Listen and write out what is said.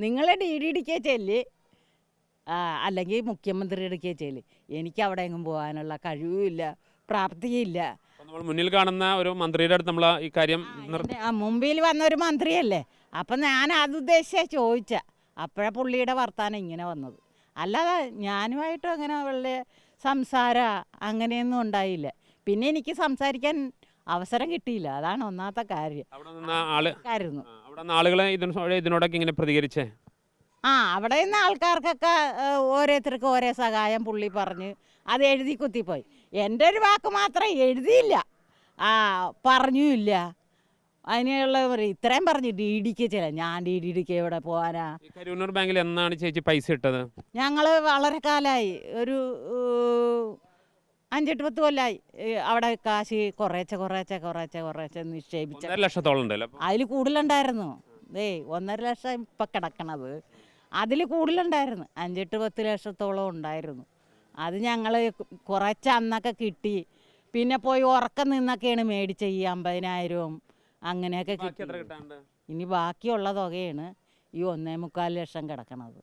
നിങ്ങൾ D D decay ചെല്ല്. ആ, അല്ലെങ്കിൽ മുഖ്യമന്ത്രി എടുക്കേ ചെല്ല്. എനിക്ക് അവിടെ എങ്ങും പോകാനുള്ള കഴിവില്ല പ്രാപ്തിയില്ല. നമ്മൾ മുന്നിൽ കാണുന്ന ഒരു മന്ത്രിയുടെ അടുത്ത് നമ്മൾ ഈ കാര്യം മുമ്പിൽ വന്ന ഒരു മന്ത്രിയല്ലേ? അപ്പം ഞാൻ അത് ഉദ്ദേശിച്ചാ ചോദിച്ച. അപ്പോഴാ പുള്ളിയുടെ വർത്താനം ഇങ്ങനെ വന്നത്. അല്ലാതെ ഞാനുമായിട്ടും അങ്ങനെ വലിയ സംസാര അങ്ങനെയൊന്നും ഉണ്ടായില്ല. പിന്നെ എനിക്ക് സംസാരിക്കാൻ അവസരം കിട്ടിയില്ല. അതാണ് ഒന്നാമത്തെ കാര്യം. ആൾ അവിടെ ആളുകൾ ഇതിനോടൊക്കെ ഇങ്ങനെ പ്രതികരിച്ചേ? ആ അവിടെ നിന്ന് ആൾക്കാർക്കൊക്കെ ഓരോരുത്തർക്ക് ഓരോ സഹായം പുള്ളി പറഞ്ഞ് അത് എഴുതി കുത്തിപ്പോയി. എന്റെ ഒരു വാക്ക് മാത്രം എഴുതിയില്ല. ആ പറഞ്ഞില്ല അതിനുള്ള ഇത്രയും പറഞ്ഞു ഡി ഡിക്ക് ചില ഞാൻ ഡി ഡി ഡിക്ക് എവിടെ പോകാനാ? ബാങ്കിൽ എന്നാണ് ചേച്ചി പൈസ ഇട്ടത്? ഞങ്ങൾ വളരെ കാലമായി ഒരു അഞ്ചെട്ട് പത്ത് കൊല്ലായി അവിടെ കാശ് കുറേച്ച കുറേച്ച കുറേച്ച കുറേച്ച നിക്ഷേപിച്ച. ലക്ഷത്തോളം അതിൽ കൂടുതലുണ്ടായിരുന്നു. ദേ ഒന്നര ലക്ഷം ഇപ്പം കിടക്കണത്. അതിൽ കൂടുതലുണ്ടായിരുന്നു. അഞ്ചെട്ട് പത്ത് ലക്ഷത്തോളം ഉണ്ടായിരുന്നു. അത് ഞങ്ങൾ കുറച്ച് അന്നൊക്കെ കിട്ടി. പിന്നെ പോയി ഉറക്കം നിന്നൊക്കെയാണ് മേടിച്ച ഈ അമ്പതിനായിരവും അങ്ങനെയൊക്കെ കിട്ടി ഇനി ബാക്കിയുള്ള തുകയാണ് ഈ ഒന്നേ മുക്കാൽ ലക്ഷം കിടക്കണത്.